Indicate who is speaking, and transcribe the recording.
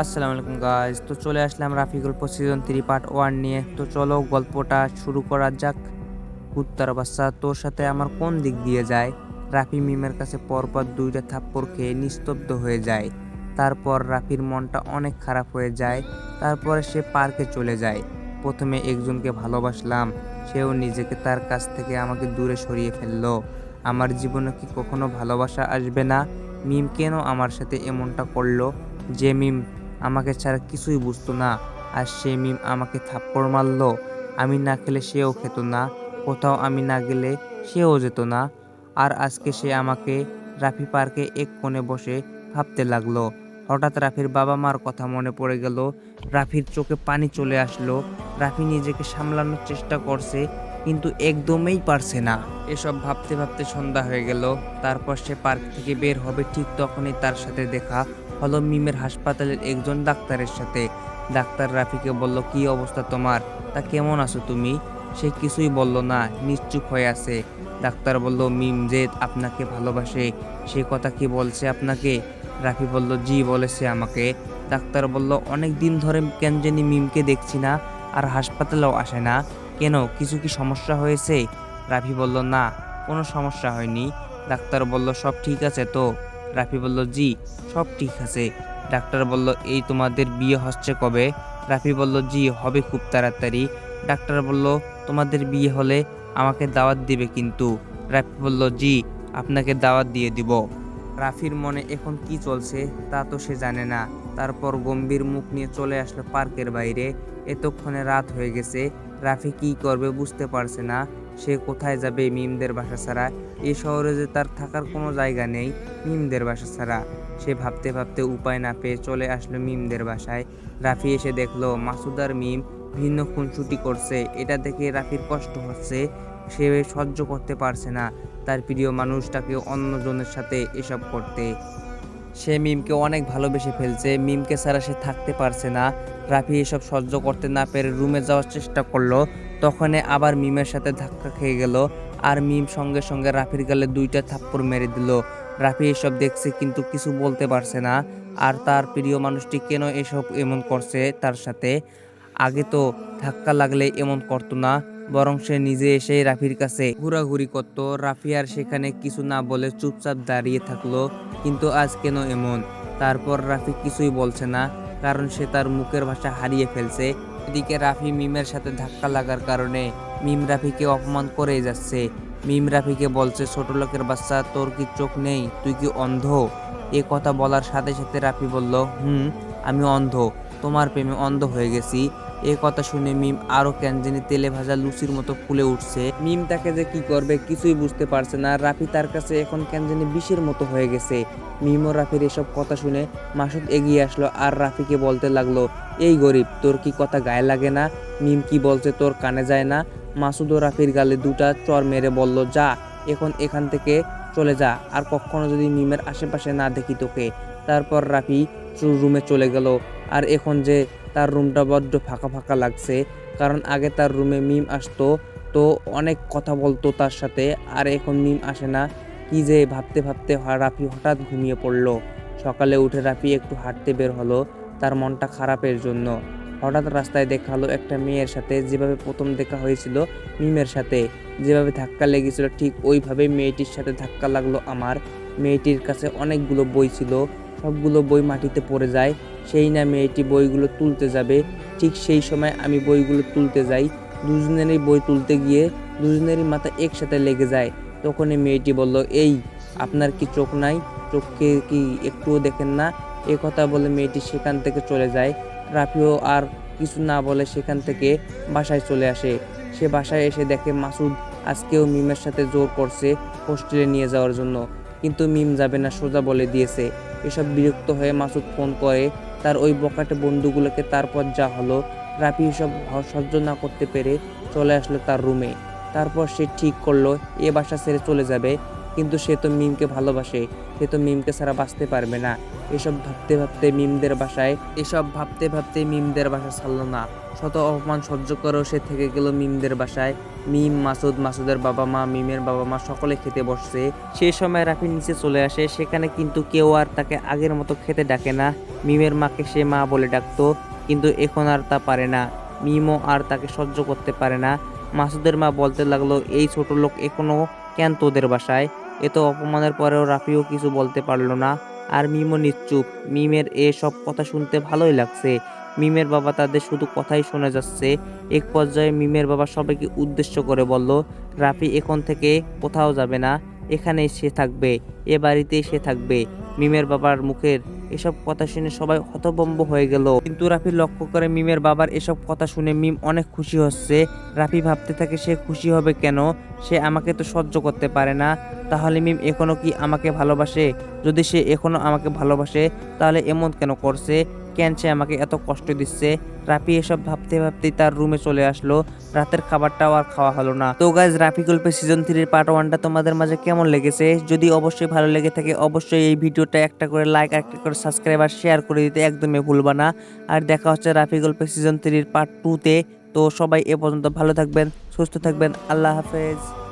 Speaker 1: আসসালামু আলাইকুম গাইজ তো চলে আসলাম Rafiqul season three part one নিয়ে। তো চলো গল্পটা শুরু করা যাক। কুত্তার বাচ্চা, তোর সাথে আমার কোন দিক দিয়ে যায়? রাফি মিমের কাছে পরপর দুইটা থাপ্পড় খেয়ে নিস্তব্ধ হয়ে যায়। তারপর রাফির মনটা অনেক খারাপ হয়ে যায়। তারপরে সে পার্কে চলে যায়। প্রথমে একজনকে ভালোবাসলাম। সেও নিজেকে তার কাছ থেকে আমাকে দূরে সরিয়ে ফেলল। আমার জীবনে কি কখনো ভালোবাসা আসবে না? মিম কেন আমার সাথে এমনটা করল? যে মিম আমাকে ছাড়া কিছুই বুঝতো না। আর সে মিম আমাকে থাপ্পড় মারলো। আমি না খেলে সেও খেত না। কোথাও আমি না গেলে সেও যেত না। আর আজকে সে আমাকে রাফি পার্কে এক কোণে বসে ভাবতে লাগল। হঠাৎ রাফির বাবা মার কথা মনে পড়ে গেল। রাফির চোখে পানি চলে আসলো। রাফি নিজেকে সামলানোর চেষ্টা করছে। কিন্তু একদমই পারছে না। এসব ভাবতে ভাবতে সন্ধ্যা হয়ে গেল। তারপর সে পার্ক থেকে বের হবে ঠিক তখনই তার সাথে দেখা হলো মিমের হাসপাতালের একজন ডাক্তারের সাথে। ডাক্তার রাফিকে বলল, কি অবস্থা তোমার? তা কেমন আছো তুমি? সে কিছুই বলল না, নিশ্চুপ হয়ে আছে। ডাক্তার বলল, মিম যে আপনাকে ভালোবাসে, সে কথা কি বলছে আপনাকে? রাফি বলল, জি, বলেছে আমাকে। ডাক্তার বলল, অনেক দিন ধরে কেন জানি মিমকে দেখছি না আর হাসপাতালেও আসে না। কেন, কিছু কি সমস্যা হয়েছে? রাফি বলল, না, কোনো সমস্যা হয়নি। ডাক্তার বলল, সব ঠিক আছে তো? রাফি বলল, জি, সব ঠিক আছে। ডাক্তার বলল, এই তোমাদের বিয়ে হচ্ছে কবে? রাফি বলল, জি, হবে খুব তাড়াতাড়ি। ডাক্তার বলল, তোমাদের বিয়ে হলে আমাকে দাওয়াত দিবে কিন্তু। রাফি বলল, জি, আপনাকে দাওয়াত দিয়ে দিব। রাফির মনে এখন কি চলছে তা তো সে জানে না। তারপর গম্ভীর মুখ নিয়ে চলে আসলো পার্কের বাইরে। এতক্ষণে রাত হয়ে গেছে। রাফি কি করবে বুঝতে পারছে না। সে কোথায় যাবে মিমদের বাসা ছাড়া? এ শহরে যে তার থাকার কোনো জায়গা নেই মিমদের বাসা ছাড়া। সে ভাবতে ভাবতে উপায় না পেয়ে চলে আসলো মিমদের বাসায়। রাফি এসে দেখল মাসুদার মিম ভিন্ন খুনসুটি করছে। এটা দেখে রাফির কষ্ট হচ্ছে। সে সহ্য করতে পারছে না। তার প্রিয় মানুষটাকে অন্যজনের সাথে এসব করতে। সে মিমকে অনেক ভালোবেসে ফেলছে। মিমকে ছাড়া সে থাকতে পারছে না। রাফি এসব সহ্য করতে না পেরে রুমে যাওয়ার চেষ্টা করল। তখনই আবার মিমের সাথে ধাক্কা খেয়ে গেল আর মিম সঙ্গে সঙ্গে রাফির গালে দুইটা থাপ্পড় মেরে দিল। রাফি এসব দেখছে কিন্তু কিছু বলতে পারছে না। আর তার প্রিয় মানুষটি কেন এসব এমন করছে তার সাথে? আগে তো ধাক্কা লাগলে এমন করতো না। বরং সে নিজে এসে রাফির কাছে ঘোরাঘুরি করতো। রাফি আর সেখানে কিছু না বলে চুপচাপ দাঁড়িয়ে থাকল, কিন্তু আজ কেন এমন? তারপর রাফি কিছুই বলছে না, কারণ সে তার মুখের ভাষা হারিয়ে ফেলছে। এদিকে রাফি মিমের সাথে ধাক্কা লাগার কারণে মিম রাফিকে অপমান করেই যাচ্ছে। মিম রাফিকে বলছে, ছোট লোকের বাচ্চা, তোর কি চোখ নেই? তুই কি অন্ধ? এ কথা বলার সাথে সাথে রাফি বলল, হুম, আমি অন্ধ। তোমার প্রেমে অন্ধ হয়ে গেছি। এ কথা শুনে মিম আরও ক্যানজেনি তেলে ভাজা লুচির মতো ফুলে উঠছে। মিম তাকে যে কি করবে কিছুই বুঝতে পারছে না। রাফি তার কাছে এখন ক্যানজেনি বিষের মতো হয়ে গেছে। মিম ও রাফির এসব কথা শুনে মাসুদ এগিয়ে আসলো আর রাফিকে বলতে লাগল, এই গরিব, তোর কি কথা গায়ে লাগে না? মিম কি বলছে তোর কানে যায় না? মাসুদ ও রাফির গালে দুটা চর মেরে বলল, যা, এখন এখান থেকে চলে যা, আর কখনো যদি মিমের আশেপাশে না দেখি তোকে। তারপর রাফি রুমে চলে গেল। আর এখন যে তার রুমটা বড্ড ফাঁকা ফাঁকা লাগছে, কারণ আগে তার রুমে মিম আসতো, তো অনেক কথা বলতো তার সাথে, আর এখন মিম আসে না। কি যে ভাবতে ভাবতে রাফি হঠাৎ ঘুমিয়ে পড়ল। সকালে উঠে রাফি একটু হাঁটতে বের হলো, তার মনটা খারাপের জন্য। হঠাৎ রাস্তায় দেখা হলো একটা মেয়ের সাথে, যেভাবে প্রথম দেখা হয়েছিল মিমের সাথে। যেভাবে ধাক্কা লেগেছিল, ঠিক ওইভাবে মেয়েটির সাথে ধাক্কা লাগল আমার। মেয়েটির কাছে অনেকগুলো বই ছিল সবগুলো বই মাটিতে পড়ে যায়। সেই না মেয়েটি বইগুলো তুলতে যাবে। ঠিক সেই সময় আমি বইগুলো তুলতে যাই। দুজনেরই বই তুলতে গিয়ে দুজনেরই মাথা একসাথে লেগে যায়। তখনই মেয়েটি বলল, এই, আপনার কি চোখ নাই? চোখকে কি একটুও দেখেন না? এ কথা বলে মেয়েটি সেখান থেকে চলে যায়। রাফিও আর কিছু না বলে সেখান থেকে বাসায় চলে আসে। সে বাসায় এসে দেখে মাসুদ আজকেও মিমের সাথে জোর করছে হোস্টেলে নিয়ে যাওয়ার জন্য। কিন্তু মিম যাবে না, সোজা বলে দিয়েছে। এসব বিরক্ত হয়ে মাসুদ ফোন করে, তার ওই বকাটে বন্ধুগুলোকে তারপর যা হলো। রাফি এসব সহ্য না করতে পেরে চলে আসলো তার রুমে। তারপর সে ঠিক করল, এ বাসা ছেড়ে চলে যাবে। কিন্তু সে তো মিমকে ভালোবাসে, সে তো মিমকে ছাড়া বাঁচতে পারবে না। এসব ভাবতে ভাবতে মিমদের বাসায়, এসব ভাবতে ভাবতে মিমদের বাসা ছাড়লো না। শত অপমান সহ্য করেও সে থেকে গেল মিমদের বাসায়। মিম, মাসুদ, মাসুদের বাবা মা, মিমের বাবা মা সকলে খেতে বসছে। সেই সময় রাফি নিচে চলে আসে, সেখানে কিন্তু কেউ আর তাকে আগের মতো খেতে ডাকে না। মিমের মাকে সে মা বলে ডাকতো, কিন্তু এখন আর তা পারে না। মিমও আর তাকে সহ্য করতে পারে না। মাসুদের মা বলতে লাগল, এই ছোট লোক এখনও কেন তোদের বাসায়? এত অপমানের পরেও রাফিও কিছু বলতে পারল না। আর মিমও নিশ্চুপ। মিমের এ সব কথা শুনতে ভালোই লাগছে। মিমের বাবা তাদের শুধু কথাই শোনা যাচ্ছে। এক পর্যায়ে মিমের বাবা সবাইকে উদ্দেশ্য করে বলল, রাফি এখন থেকে কোথাও যাবে না। এখানেই সে থাকবে। এ বাড়িতেই সে থাকবে। মিমের বাবার মুখের এসব কথা শুনে সবাই হতভম্ব হয়ে গেল। কিন্তু রাফি লক্ষ্য করে মিমের বাবার এসব কথা শুনে মিম অনেক খুশি হচ্ছে। রাফি ভাবতে থাকে সে খুশি হবে কেন? সে আমাকে তো সহ্য করতে পারে না। তাহলে মিম এখনও কি আমাকে ভালোবাসে? যদি সে এখনও আমাকে ভালোবাসে, তাহলে এমন কেন করছে? কেন সে আমাকে এত কষ্ট দিচ্ছে? রাফি এসব ভাবতে ভাবতেই তার রুমে চলে আসলো। রাতের খাবারটাও আর খাওয়া হলো না। তো গাইজ রাফি গল্পে সিজন থ্রির পার্ট ওয়ানটা তোমাদের মাঝে কেমন লেগেছে? যদি অবশ্যই ভালো লেগে থাকে, অবশ্যই এই ভিডিওটা একটা করে লাইক একটা করে সাবস্ক্রাইব আর শেয়ার করে দিতে একদমই ভুলবা না। আর দেখা হচ্ছে রাফি গল্পে সিজন থ্রির পার্ট টুতে তো সবাই এ পর্যন্ত ভালো থাকবেন, সুস্থ থাকবেন। আল্লাহ হাফেজ।